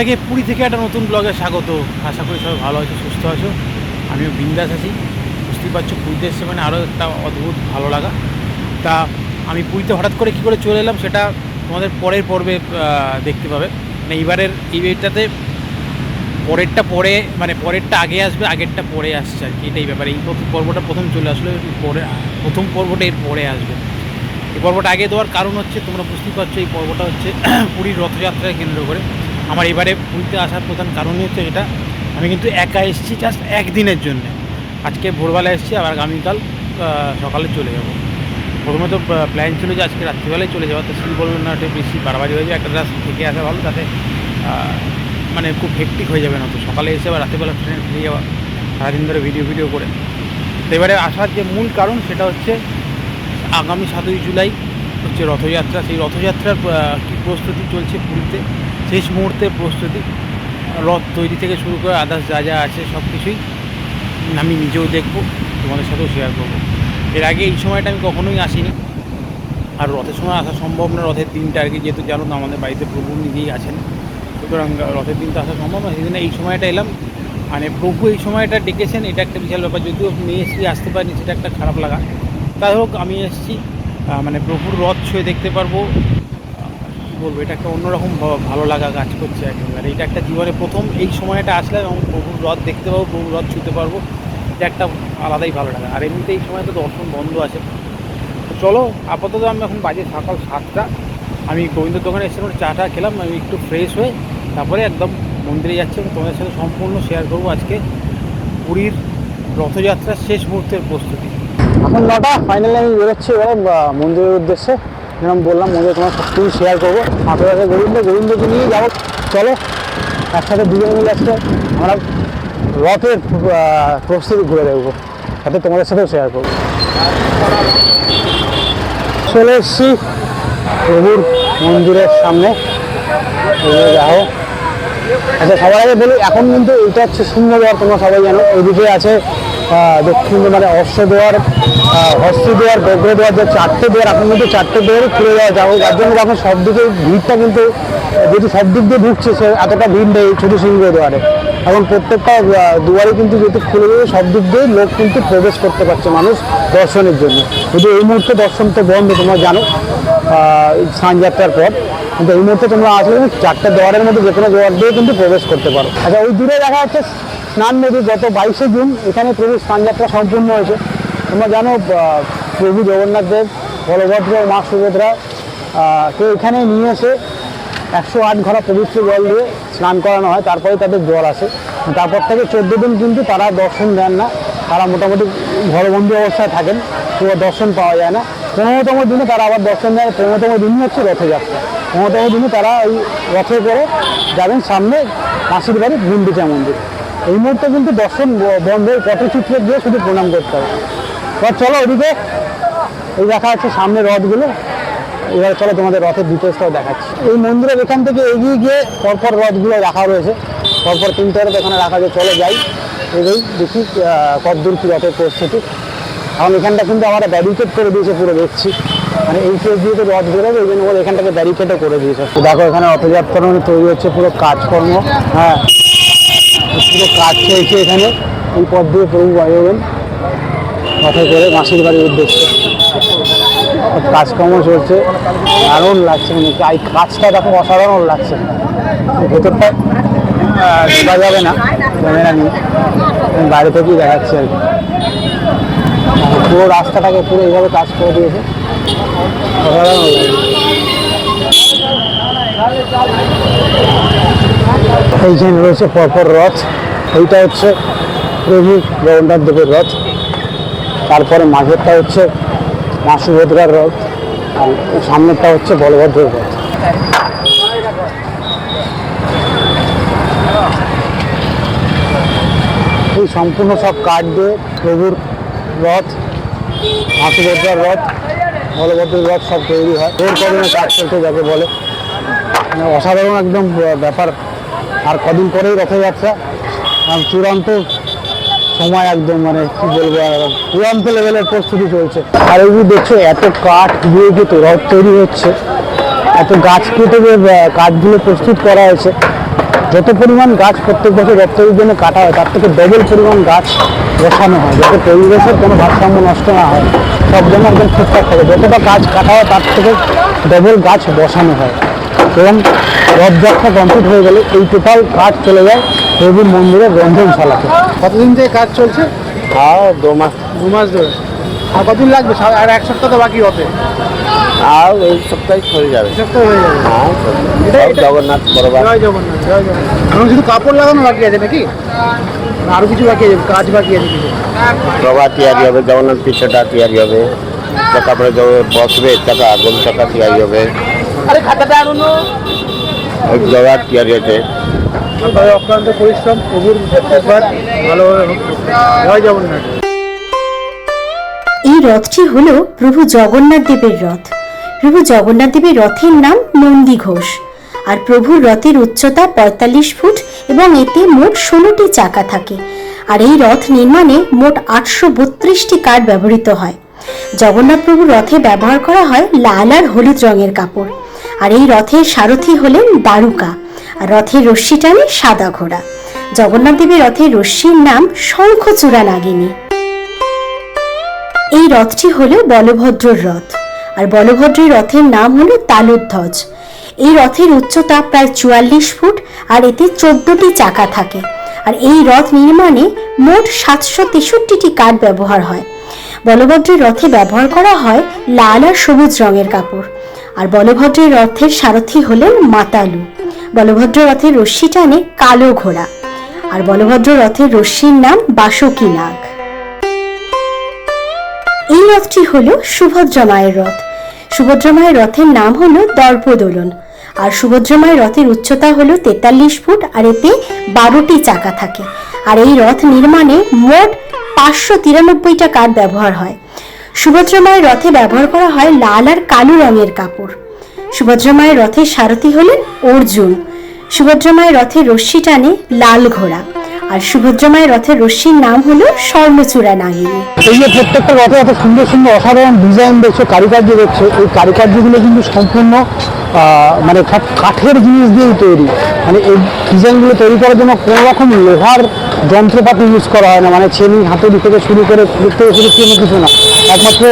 সবাইকে পুরী থেকে একটা নতুন ব্লগে স্বাগত। আশা করি সবাই ভালো আছো, সুস্থ আছো। আমিও বিন্দাস আছি। বুঝতেই পারছ, পুরীতে এসছে মানে আরও একটা অদ্ভুত ভালো লাগা। তা আমি পুরীতে হঠাৎ করে কী করে চলে এলাম সেটা তোমাদের পরের পর্বে দেখতে পাবে। মানে এইবারের এই এইটাতে পরেরটা পরে মানে পরেরটা আগে আসবে, আগেরটা পরে আসছে আর কি। এটাই ব্যাপার। এই পর্বটা প্রথম চলে আসলো পরে, প্রথম পর্বটা এর পরে আসবে। এই পর্বটা আগে দেওয়ার কারণ হচ্ছে, তোমরা বুঝতেই পারছ, এই পর্বটা হচ্ছে পুরীর রথযাত্রাকে কেন্দ্র করে। আমার এবারে পুরীতে আসার প্রধান কারণই হচ্ছে এটা। আমি কিন্তু একা এসেছি জাস্ট একদিনের জন্য। আজকে ভোরবেলা এসেছি, আবার আগামীকাল সকালে চলে যাব। প্রথমে তো প্ল্যান ছিল যে আজকে রাত্রিবেলায় চলে যাওয়া তো সেই বলবেন না, একটু বেশি বাড়াবাড়ি হয়ে যায়, একটা রাত থেকে আসা ভালো, তাতে মানে খুব হেক্টিক হয়ে যাবে না তো। সকালে এসে আবার রাত্রিবেলা ট্রেনে ফিরে যাওয়া, সারাদিন ধরে ভিডিও ভিডিও করে। তো এবারে আসার যে মূল কারণ, সেটা হচ্ছে আগামী সাতই জুলাই হচ্ছে রথযাত্রা। সেই রথযাত্রার কী প্রস্তুতি চলছে পুরীতে? শেষ মুহূর্তের প্রস্তুতি, রথ তৈরি থেকে শুরু করে আদার্স যা যা আছে সব কিছুই আমি নিজেও দেখব, তোমাদের সাথেও শেয়ার করব। এর আগে এই সময়টা আমি কখনোই আসিনি। আর রথের সময় আসা সম্ভব না, রথের দিনটা আর কি যেহেতু জানো তো আমাদের বাড়িতে প্রভু নিজেই আছেন। সুতরাং রথের দিনটা আসা সম্ভব না জন্য এই সময়টা এলাম। মানে প্রভু এই সময়টা ডেকেছেন, এটা একটা বিশাল ব্যাপার। যদিও মেয়ে স্ত্রী আসতে পারেনি, সেটা একটা খারাপ লাগা। তাই হোক, আমি এসেছি মানে প্রভুর রথ ছুঁয়ে দেখতে পারব। বলব, এটা একটা অন্যরকম ভালো লাগা কাজ করছে একেবারে। এটা একটা জীবনে প্রথম এই সময়টা আসলে এবং প্রভুর রথ দেখতে পাবো প্রভুর রথ ছুঁতে পারব। এটা একটা আলাদাই ভালো লাগা। আর এমনিতে এই সময় তো দর্শন বন্ধ আছে। চলো, আপাতত আমি এখন বাজে সকাল সাতটা। আমি গোবিন্দর দোকানে এসে আমার চাটা খেলাম, আমি একটু ফ্রেশ হয়ে তারপরে একদম মন্দিরে যাচ্ছি এবং তোমাদের সাথে সম্পূর্ণ শেয়ার করব আজকে পুরীর রথযাত্রার শেষ মুহূর্তের প্রস্তুতি। এখন নটা ফাইনালি আমি বেরোচ্ছি এবারে মন্দিরের উদ্দেশ্যে। যেরকম বললাম মন্দিরে তোমার সব কিছু শেয়ার করব। হাতে গোবিন্দ গোবিন্দকে নিয়ে যাব। চলো, একসাথে দুজন মিলে একসাথে আমরা রথের প্রস্তুতি ঘুরে দেখব। সাথে তোমাদের সাথেও শেয়ার করব। চলে এসছি প্রভুর মন্দিরের সামনে। যাও। আচ্ছা সবার আগে বলি, এখন কিন্তু এটা হচ্ছে সিংহদ্বার তোমরা সবাই জানো, এদিকে আছে দক্ষিণ মানে অশ্ব দেওয়ার হস্ত দেওয়ার বগ্র দেওয়ার যে চারটে দেওয়ার এখন কিন্তু চারটে দেওয়ারই খুলে দেওয়া যাবে। যার জন্য এখন সব দিকে ভিড়টা কিন্তু, যেহেতু সব দিক দিয়ে ঢুকছে, সে এতটা ভিড় নেই ছোটো সিংহ দেওয়ারে এখন প্রত্যেকটা দুয়ারে কিন্তু যেহেতু খুলে দেবে, সব দিক দিয়ে লোক কিন্তু প্রবেশ করতে পারছে মানুষ দর্শনের জন্য। কিন্তু এই মুহূর্তে দর্শন তো বন্ধ তোমরা জানো আহ, স্নানযাত্রার পর। কিন্তু এই মুহূর্তে তোমরা আসলে চারটে দেওয়ারের মধ্যে যে কোনো দেওয়ার দিয়ে কিন্তু প্রবেশ করতে পারো। আচ্ছা ওই দূরে দেখা যাচ্ছে স্নান নদী গত বাইশে জুন এখানে প্রভু স্নানযাত্রা সম্পূর্ণ হয়েছে। তোমরা জানো প্রভু জগন্নাথ দেব বলভদ্র মা সুভদ্রা কে এখানে নিয়ে এসে একশো আট ঘরা পবিত্র জল দিয়ে স্নান করানো হয়। তারপরে তাদের জল আসে। তারপর থেকে চোদ্দ দিন কিন্তু তারা দর্শন দেন না। তারা মোটামুটি ঘরবন্দি অবস্থায় থাকেন, পুরো দর্শন পাওয়া যায় না। পনেরোতম দিনে তারা আবার দর্শন দেয় পনেরোতম দিনই হচ্ছে রথযাত্রা। পনেরোতম দিনে তারা ওই রথে করে যাবেন সামনে মাসির বাড়ি গুন্ডিচা মন্দির। এই মুহূর্তে কিন্তু দর্শন বন্ধের পটচিত্রে দিয়ে শুধু প্রণাম করতে হবে। এবার চলো ওদিকে এই দেখা যাচ্ছে সামনে রথগুলো। এবার চলো তোমাদের রথের ডিটেলসটাও দেখাচ্ছি। এই মন্দিরের এখান থেকে এগিয়ে গিয়ে পরপর রথগুলো রাখা রয়েছে। পরপর তিনটে রথ এখানে রাখা যায় চলে যাই। এগোই দেখি কতদূর কি রথের প্রস্তুতি এখন এখানটা কিন্তু আমরা ব্যারিকেড করে দিয়েছে পুরো দেখছি। মানে এই পেজ দিয়ে তো রথ বেরোবে, এই জন্য এখানটাকে ব্যারিকেডও করে দিয়েছে। দেখো, এখানে রথযাত্রা মানে তৈরি হচ্ছে পুরো কাজকর্ম। হ্যাঁ পুরো কাজ চলছে এখানে। এই পথ দিয়ে প্রভু বেরোবেন রথে করে মাসির বাড়ির উদ্দেশ্যে। কাজকর্ম চলছে। দারুণ লাগছে মানে এই কাজটা দেখো অসাধারণ লাগছে। ভেতরটা ঢোকা যাবে না ক্যামেরা আমি বাইরে থেকেই দেখাচ্ছি আর কি পুরো রাস্তাটাকে পুরো এইভাবে কাজ করে দিয়েছে এইখানে রয়েছে পরপর রথ এইটা হচ্ছে প্রভু জগন্নাথ দেবের রথ। তারপরে মাঝেরটা হচ্ছে মা সুভদ্রার রথ, আর সামনেরটা হচ্ছে বলভদ্রের রথ। এই সম্পূর্ণ সব কাঠ দিয়ে প্রভুর রথ মা রথ বলভদ্রের রথ সব তৈরি হয়। ওর কদিনে কাজ চলতে যাকে বলে। মানে অসাধারণ একদম ব্যাপার। আর কদিন পরেই রথযাত্রা। আর চূড়ান্ত সময় একদম মানে কি বলব চূড়ান্ত লেভেলের প্রস্তুতি চলছে। আর যে দেখছ, এত কাঠ দিয়ে কিন্তু রথ তৈরি হচ্ছে। এত গাছ কেটে কাঠগুলো প্রস্তুত করা হয়েছে। যত পরিমাণ গাছ প্রত্যেক বছর রথ তৈরির জন্য কাটা হয় তার থেকে ডবল পরিমাণ গাছ বসানো হয় যাতে পরিবেশের কোনো ভারসাম্য নষ্ট না হয়। সব জন্য একদম ঠিকঠাক থাকে। যতটা গাছ কাটা হয় তার থেকে ডবল গাছ বসানো হয়। এবং রথযাত্রা কমপ্লিট হয়ে গেলে এই টোটাল কাজ চলে যায় প্রভুর মন্দিরের রঞ্জনশালাতে কতদিন থেকে কাজ চলছে? আর দু মাস। দু মাস ধরে। আর কতদিন লাগবে? সা- আর এক সপ্তাহ তো বাকি হতে আর এই সপ্তাহে হয়ে যাবে। হয়ে হ্যাঁ জগন্নাথ বড়বার জয় জগন্নাথ শুধু কাপড় লাগানো বাকি আছে নাকি? আরও কিছু বাকি আছে কাজ বাকি আছে প্রভা তৈরি হবে জগন্নাথ পিঠটা তৈরি হবে। তারপরে বসবে চাকা গোল চাকা তৈরি হবে। আরে খাতাটা আনো ওই জগা তৈরি আছে। অক্লান্ত পরিশ্রম প্রভুর একবার ভালোভাবে হোক। জয় জগন্নাথ। এই রথটি হলো প্রভু জগন্নাথ দেবের রথ। প্রভু জগন্নাথ দেবের রথের নাম নন্দী ঘোষ। আর প্রভুর রথের উচ্চতা পঁয়তাল্লিশ ফুট এবং এতে মোট ষোলোটি চাকা থাকে। আর এই রথ নির্মাণে মোট আটশো বত্রিশটি কাঠ ব্যবহৃত হয়। জগন্নাথ প্রভুর রথে ব্যবহার করা হয় লাল আর হলুদ রঙের কাপড়। আর এই রথের সারথি হলেন দারুকা। আর রথের রশ্মি টানে সাদা ঘোড়া। জগন্নাথ দেবের রথের রশ্মির নাম শঙ্খচূড়া নাগিনী। এই রথটি হলো বলভদ্রর রথ। আর বলভদ্রের রথের নাম হলো তালুধ্বজ। এই রথের উচ্চতা প্রায় চুয়াল্লিশ ফুট আর এতে চোদ্দটি চাকা থাকে। আর এই রথ নির্মাণে মোট সাতশো তেষট্টিটি কাঠ ব্যবহার হয়। বলভদ্রের রথে ব্যবহার করা হয় লাল আর সবুজ রঙের কাপড়। আর বলভদ্রের রথের সারথি হলেন মাতালু। বলভদ্র রথের রশ্মি টানে কালো ঘোড়া। আর বলভদ্র রথের রশ্মির নাম বাসকি নাগ। এই রথটি হল সুভদ্রা মায়ের রথ। সুভদ্রা মায়ের রথের নাম হলো দর্পদোলন। আর সুভদ্রা মায়ের রথের উচ্চতা হলো তেতাল্লিশ ফুট আর এতে বারোটি চাকা থাকে। আর এই রথ নির্মাণে মোট পাঁচশো তিরানব্বইটা কাঠ ব্যবহার হয়। সুভদ্রা মায়ের রথে ব্যবহার করা হয় লাল আর কালো রঙের কাপড়। সুভদ্রা মায়ের রথের সারথি হলেন অর্জুন। সুভদ্রা মায়ের রথের রশ্মি টানে লাল ঘোড়া। আর সুভদ্রা মায়ের রথের রশ্মির নাম হলো স্বর্ণচূড়া নাগিনী। এই যে প্রত্যেকটা রথে এত সুন্দর সুন্দর অসাধারণ ডিজাইন দেখছ, কারুকার্য দেখছ, এই কারুকার্যগুলো কিন্তু সম্পূর্ণ মানে কাঠের জিনিস দিয়েই তৈরি। মানে এই ডিজাইনগুলো তৈরি করার জন্য কোনো রকম লোহার যন্ত্রপাতি ইউজ করা হয় না মানে ছেনি হাতুড়ি থেকে শুরু করে থেকে শুরু কোনো কিছু না। একমাত্র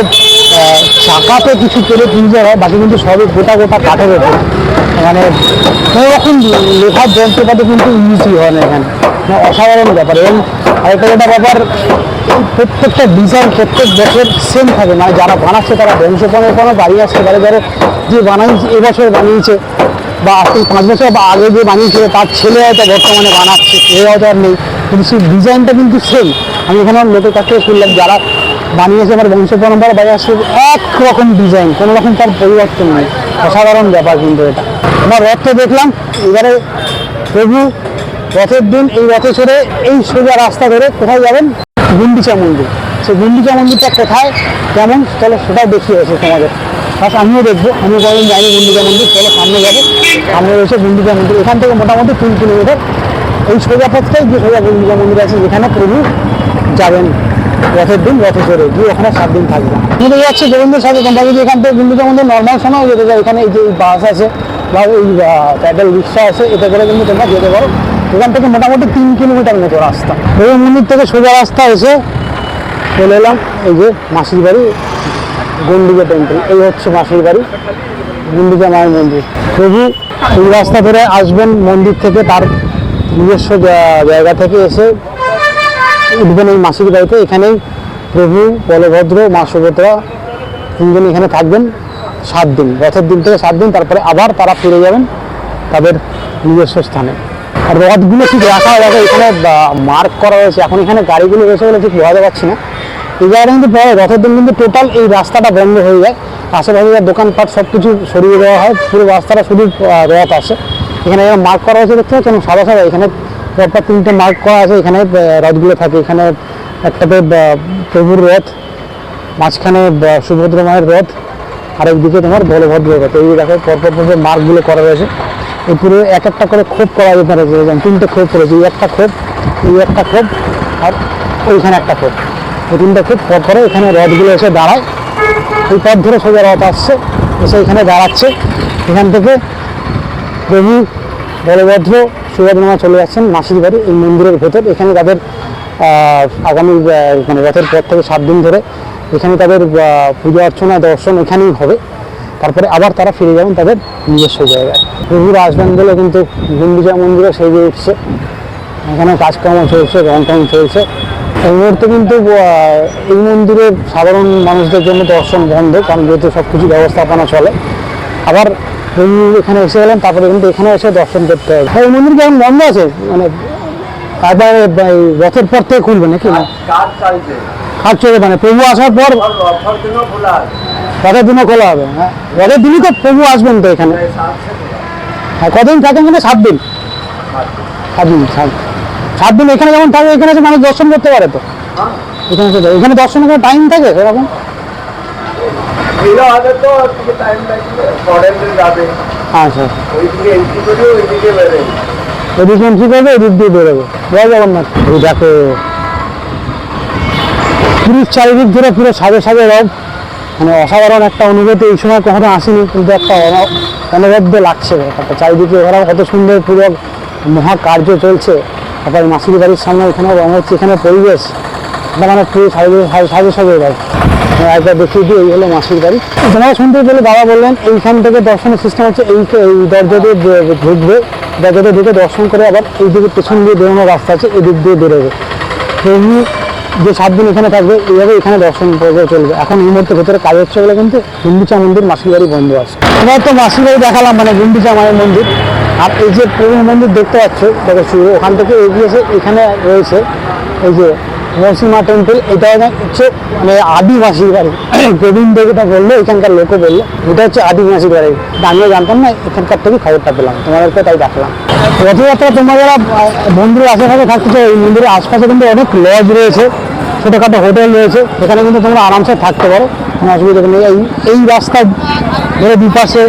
চাকাতে কিছু পেরে ইউজার হয় বাকি কিন্তু সবই গোটা গোটা কাঠের ওপর মানে কোনো রকম লোহার যন্ত্রপাতি কিন্তু ইউজই হয় না এখানে অসাধারণ ব্যাপার এবং আরেকটা যেটা ব্যাপার প্রত্যেকটা ডিজাইন প্রত্যেক বছর সেম থাকে মানে যারা বানাচ্ছে তারা বংশপনের কোনো বানিয়ে আসতে পারে যারা যে বানাইছে এবছর বানিয়েছে বা আজকে পাঁচ বছর বা আগে যে বানিয়েছিল তার ছেলে হয়তো বর্তমানে বানাচ্ছে এ হয়তো আর নেই কিন্তু সেই ডিজাইনটা কিন্তু সেম আমি এখানে লোকের কাছ থেকে শুনলাম যারা বানিয়েছে আমার বংশ পরম্পরা বানিয়ে আসছে এক রকম ডিজাইন কোনো রকম তার পরিবর্তন নেই। অসাধারণ ব্যাপার কিন্তু এটা। আমার রথ দেখলাম, এবারে প্রভু রথের দিন, এই রথে চড়ে এই সোজা রাস্তা ধরে কোথায় যাবেন? গুন্ডিচা মন্দির। সেই গুন্ডিচা মন্দিরটা কোথায়, কেমন, চলো সেটাও দেখিয়ে আছে তোমাদের। প্লাস আমিও দেখব আমি কদিন যাইনি গুন্ডিচা মন্দির, চলো সামনে যাব। সামনে রয়েছে গুন্ডিচা মন্দির, এখান থেকে মোটামুটি তিন কিলোমিটার। এই সোজা পথটাই যে সোজা গুন্ডিচা মন্দির আছে, যেখানে প্রভু যাবেন। রথের দিন, রথে চড়ে গিয়ে ওখানে সাত দিন থাকবে। চলে যাচ্ছে গোবিন্দের সাথে, তোমরা যদি এখান থেকে গুন্ডিচা মন্দির নর্মাল সময় যেতে চাও এখানে এই যে বাস আছে বা এই প্যাডেল রিক্সা আছে, এতে করে কিন্তু তোমরা যেতে পারো। এখান থেকে মোটামুটি তিন কিলোমিটার মতো রাস্তা। এই মন্দির থেকে সোজা রাস্তা এসে চলে এলাম, এই যে মাসির বাড়ি গন্ডিকা টেম্পল এই হচ্ছে মাসির বাড়ি গন্ডিকা মায়ের মন্দির। প্রভু এই রাস্তা ধরে আসবেন মন্দির থেকে তার নিজস্ব জায়গা থেকে এসে উঠবেন এই মাসির বাড়িতে এখানেই প্রভু, বলভদ্র, মা সুভদ্রা তিনজন এখানে থাকবেন সাত দিন। রথের দিন থেকে সাত দিন, তারপরে আবার তারা ফিরে যাবেন তাদের নিজস্ব স্থানে। আর রথগুলো ঠিক রাখা দেখো এখানে মার্ক করা হয়েছে। এখন এখানে গাড়িগুলো রয়েছে বলে ঠিক বোঝাতে পারছি না। এই জায়গাটা কিন্তু পরে রথের দিন কিন্তু টোটাল এই রাস্তাটা বন্ধ হয়ে যায়। আশেপাশে যা দোকানপাট সব কিছু সরিয়ে দেওয়া হয়। পুরো রাস্তাটা শুধু রথ আসে। এখানে মার্ক করা হয়েছে, দেখতে পাচ্ছেন? সাদা সাদা এখানে পরপর তিনটে মার্ক করা আছে, এখানে রথগুলো থাকে। এখানে একটাতে প্রভুর রথ, মাঝখানে সুভদ্র মায়ের রথ, আরেকদিকে তোমার বলভদ্র রথ। এই দেখো, পরপর পরপর মার্কগুলো করা রয়েছে। এই পুরো এক একটা করে খোপ করা যেতে পারে, যেরকম তিনটে খোপ করেছে এই একটা খোপ, এই একটা খোপ, আর ওইখানে একটা খোপ। এই তিনটে খোপ পর পরে এখানে রথগুলো এসে দাঁড়ায়। এই পথ ধরে সোজা রথ আসছে, এসে এখানে দাঁড়াচ্ছে। এখান থেকে প্রভু, বলভদ্র সুভাদ্রমা চলে যাচ্ছেন মাসির বাড়ি, এই মন্দিরের ভেতর। এখানে তাদের আগামী মানে রথের পর থেকে সাত দিন ধরে এখানে তাদের পূজা অর্চনা, দর্শন এখানেই হবে। তারপরে আবার তারা ফিরে যাবেন তাদের নিজস্ব জায়গায়। প্রভুরা আসবেন বলে কিন্তু গুন্ডিচা মন্দিরে সেজে উঠছে এখানে কাজকর্ম চলছে রং টং চলছে। এই মুহূর্তে কিন্তু এই মন্দিরের সাধারণ মানুষদের জন্য দর্শন বন্ধ, কারণ যেহেতু সব কিছু ব্যবস্থাপনা চলে। আবার প্রভু এখানে এসে গেলাম তারপরে কিন্তু এখানে এসে দর্শন করতে হবে। এই মন্দির কি এখন বন্ধ আছে? মানে তারপরে রথের পর থেকে খুলবে নাকি? না? কাজ চলবে মানে প্রভু আসার পর রথের দিনও খোলা হবে। হ্যাঁ? রথের দিনই তো প্রভু আসবেন তো এখানে। হ্যাঁ কদিন থাকেন এখানে সাত দিন? সাত দিন সাত সাত দিন এখানে যেমন থাকে এখানে এসে মানুষ দর্শন করতে পারে তো। এখানে এসে এখানে দর্শনের কোনো টাইম থাকে সেরকম? ভিড় হবে তো ওদিকে টাইম লাগবে পরের দিন যাবে। আচ্ছা ওইদিকে এন্ট্রি করে ওইদিকে বেরোবে এদিক এন্ট্রি করবে এদিক দিয়ে বেরোবে। জয় জগন্নাথ। এই দেখো পুরীর চারিদিক ধরে পুরো সাজে সাজে রব। মানে অসাধারণ একটা অনুভূতি এই সময় কখনো আসেনি কিন্তু একটা অন- অনবদ্য লাগছে ব্যাপারটা। চারিদিকে ওরা কত সুন্দর পুরো মহাকার্য চলছে। তারপর মাসির বাড়ির সামনে এখানে রঙ হচ্ছে এখানে পরিবেশ। মানে পুরো সাজে সাজে সাজে সাজে রব একবার দেখিয়ে দিই এই হলো মাসির বাড়ি। তোমাকে শুনতে পেলে বাবা বললেন, এইখান থেকে দর্শনের সিস্টেম হচ্ছে এই দরজা দিয়ে ঢুকবে। দরজা দিয়ে ঢুকে দর্শন করে আবার এই দিকে পেছন দিয়ে বেরোনোর রাস্তা আছে, এদিক দিয়ে বেরোবে। এমনি যে সাত দিন এখানে থাকবে, এইভাবে এখানে দর্শন করে চলবে। এখন এই মুহূর্তে ভেতরে কাজ হচ্ছে বলে কিন্তু গুন্ডিচা মন্দির মাসির বাড়ি বন্ধ আছে। এবার তো মাসির বাড়ি দেখালাম মানে গুন্ডিচা মায়ের মন্দির। আর এই যে প্রভু মন্দির দেখতে পাচ্ছ, দেখো ওখান থেকে এগিয়ে এসে এখানে রয়েছে, এই যে মৌসিমা টেম্পল এটা হচ্ছে মানে আদি মাসির বাড়ি। গোবিন্দ যেটা বলল, এখানকার লোকও বলল, এটা হচ্ছে আদি মাসির বাড়ি। আমিও জানতাম না, এখানকার থেকে খবরটা পেলাম, তোমাদেরকে তাই দেখলাম। রথযাত্রা তোমরা যারা মন্দিরের আশেপাশে থাকছো এই মন্দিরের আশপাশে কিন্তু অনেক লজ রয়েছে, ছোটোখাটো হোটেল রয়েছে, সেখানে কিন্তু তোমরা আরামসে থাকতে পারো, কোনো অসুবিধা নেই। এই এই রাস্তা ধরে দুপাশে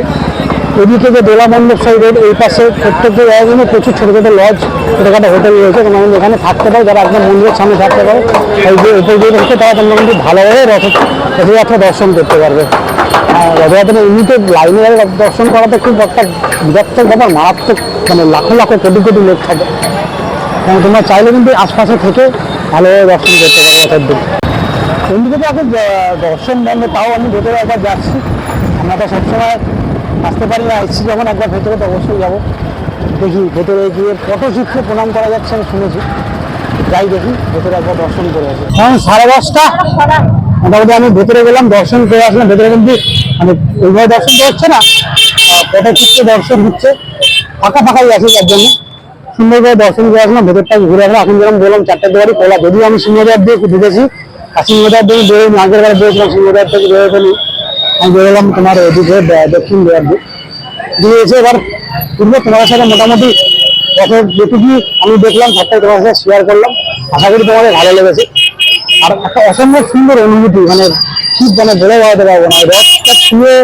এদিকে যে দোলা মণ্ডপ সাইড রোড এই পাশে প্রত্যেকটা জায়গায় প্রচুর ছোটো ছোটো লজ ছোটোখাটো হোটেল রয়েছে। কিন্তু এখানে থাকতে পারো, যারা একদম মন্দিরের সামনে থাকতে পারো। এই যে উপর দিয়ে তারা তোমরা কিন্তু ভালোভাবে রথ রথযাত্রা দর্শন করতে পারবে। রথযাত্রা এমনিতে লাইনে দর্শন করাতে খুব একটা বিরক্তক ব্যাপার, মারাত্মক মানে লাখো লাখো কোটি কোটি লোক থাকে। এবং তোমরা চাইলে কিন্তু আশপাশে থেকে ভালোভাবে দর্শন করতে পারবে রথের দিন এমনিতে এখন দর্শন বন্ধ তাও আমি ভেতরে একবার যাচ্ছি। আমরা তো সবসময় আসতে পারি না, এসছি যখন একবার ভেতরে, তো অবশ্যই যাব। দেখি, ভেতরে গিয়ে ফটোশুটকে প্রণাম করা যাচ্ছে আমি শুনেছি। যাই দেখি, ভেতরে একবার দর্শন করে আসি। এখন সাড়ে দশটা। মোটামুটি আমি ভেতরে গেলাম, দর্শন করে আসলাম। ভেতরে কিন্তু মানে ওইভাবে দর্শন তো হচ্ছে না ফটোশুটকে দর্শন হচ্ছে। ফাঁকা ফাঁকাই আছে তার জন্য। সুন্দর করে দর্শন করে আসলাম, ভেতরটা ঘুরে আসলাম। এখন যেরকম বললাম, চারটে দুয়ারি খোলা যদিও আমি সিংহদ্বার দিয়ে ঢুকেছি আর সিংহদার দিয়ে বেরোই আগের বার বেরোছিলাম সিংহদ্বার থেকে ফেলি আমি বেরোলাম তোমার এদিকে দক্ষিণ দুয়ার দিয়ে দিয়ে এসে এবার ঘুরবো তোমার সাথে মোটামুটি কত যেটুকু আমি দেখলাম, সবটাই তোমার সাথে শেয়ার করলাম। আশা করি তোমাদের ভালো লেগেছে। আর একটা অসম্ভব সুন্দর অনুভূতি মানে কি মানে বলে বোঝাতে পারব না রথটা ছুঁয়ে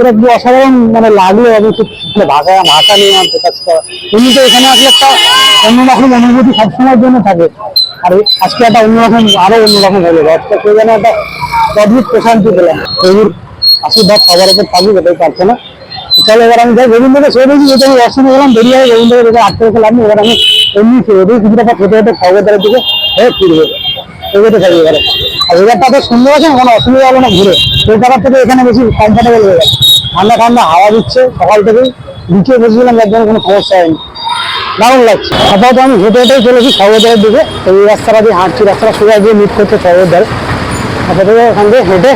এটা কি অসাধারণ মানে লাগল আমি খুব মানে ভাষা ভাষা নিয়ে আমার প্রকাশ করা। এমনিতে এখানে আসলে একটা অন্যরকম অনুভূতি সবসময়ের জন্য থাকে। আর আজকে একটা অন্যরকম, আরও অন্যরকম হলো। রথটা কেউ যেন একটা অদ্ভুত প্রশান্তি পেলাম। আশীর্বাদ সবার উপর থাকুক এটাই প্রার্থনা। চলো, এবার আমি যাই গোবিন্দকে ছেড়ে দিয়েছি যেহেতু আমি দর্শনে গেলাম বেরিয়ে যাই গোবিন্দকে দেখে আটকে রেখে লাভ নেই। এবার আমি এমনি ফিরে দিই কিছুটা হেঁটে হেঁটে খবরদারের দিকে হয়ে ফিরবে এগোতে থাকি এবারে আর এবারটা তো সুন্দর আছে, কোনো অসুবিধা হবে না, ঘুরে। কলকাতার থেকে এখানে বেশি কমফোর্টেবল হয়ে যায় ঠান্ডা ঠান্ডা হাওয়া দিচ্ছে, সকাল থেকেই নিচে বসেছিলাম, যার জন্য কোনো সমস্যা হয়নি দারুণ লাগছে। আপাতত আমি হেঁটে হেঁটেই চলেছি সর্বদারের দিকে। এই রাস্তাটা দিয়ে হাঁটছি, রাস্তাটা সোজা দিয়ে মিট করছে সর্বদারে আপাতত ওখান দিয়ে হেঁটে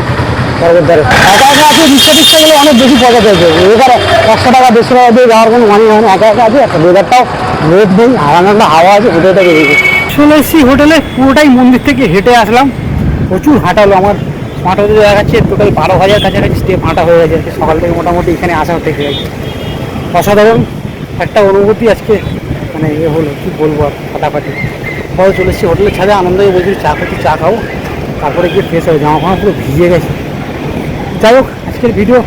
সর্বদারে একা একা আছে, রিক্সা টিক্সাগুলো অনেক বেশি পয়সা চাইছে এবার একশো টাকা, দেড়শো টাকা দিয়ে যাওয়ার কোনো মানে হয় না, একা একা আছে, একটা ওয়েদারটাও রোদ নেই, আরাম একটা হাওয়া আছে হেঁটে হেঁটে বেরিয়েছে চলে এসেছি হোটেলে, পুরোটাই মন্দির থেকে হেঁটে আসলাম। প্রচুর হাঁটালো আমার হাঁটা হতে দেখা যাচ্ছে টোটাল বারো হাজার কাছাকাছি স্টেপ হাঁটা হয়ে গেছে। সকাল থেকে মোটামুটি এখানে আসা হতে গেছে অসাধারণ একটা অনুভূতি আজকে মানে ইয়ে হলো, কি বলব আর, ফাটাফাটি। পরে চলে এসেছি হোটেলের ছাদে আনন্দ বলছি চা খাচ্ছি, চা খাও তারপরে গিয়ে ফ্রেশ হবে জামা ফামা পুরো ভিজে গেছে। যাই হোক, আজকের ভিডিও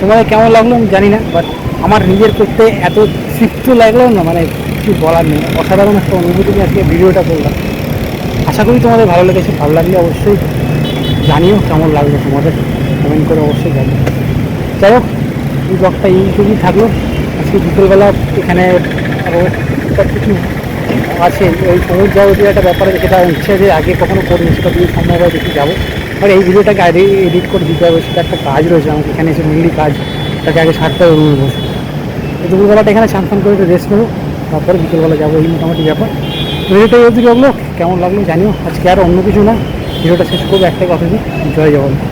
তোমাদের কেমন লাগল আমি জানি না বাট আমার নিজের করতে এত তৃপ্ত লাগল না মানে কিছু বলার নেই, অসাধারণ একটা অনুভূতি নিয়ে আজকে ভিডিওটা করলাম। আশা করি তোমাদের ভালো লেগেছে, ভালো লাগলে অবশ্যই জানিও কেমন লাগল তোমাদের কমেন্ট করে অবশ্যই জানিও। যাই হোক, এই ব্লগটা এইটুকুই থাকল, আজকে বিকেলবেলা এখানে কিছু আছে ওই সমুদ্র জগতের একটা ব্যাপার সেটা ইচ্ছে যে আগে কখনো করিনি, সেটা দিয়ে সম্ভব হয় দেখি যাব। আর এই ভিডিওটাকে আগে এডিট করে দিতে হবে, সেটা একটা কাজ রয়েছে আমাকে এখানে এসে মেনলি কাজ, তাকে আগে সারতে হবে রুমে বসে দুপুরবেলাটা এখানে স্নান করে একটু রেস্ট নেব, তারপরে বিকেলবেলা যাব, এই মোটামুটি ব্যাপার। ভিডিওটা অবধি লাগল কেমন লাগল জানিও, আজকে আর অন্য কিছু না, ভিডিওটা শেষ করব একটাই কথা দিই জয় জগন্নাথ।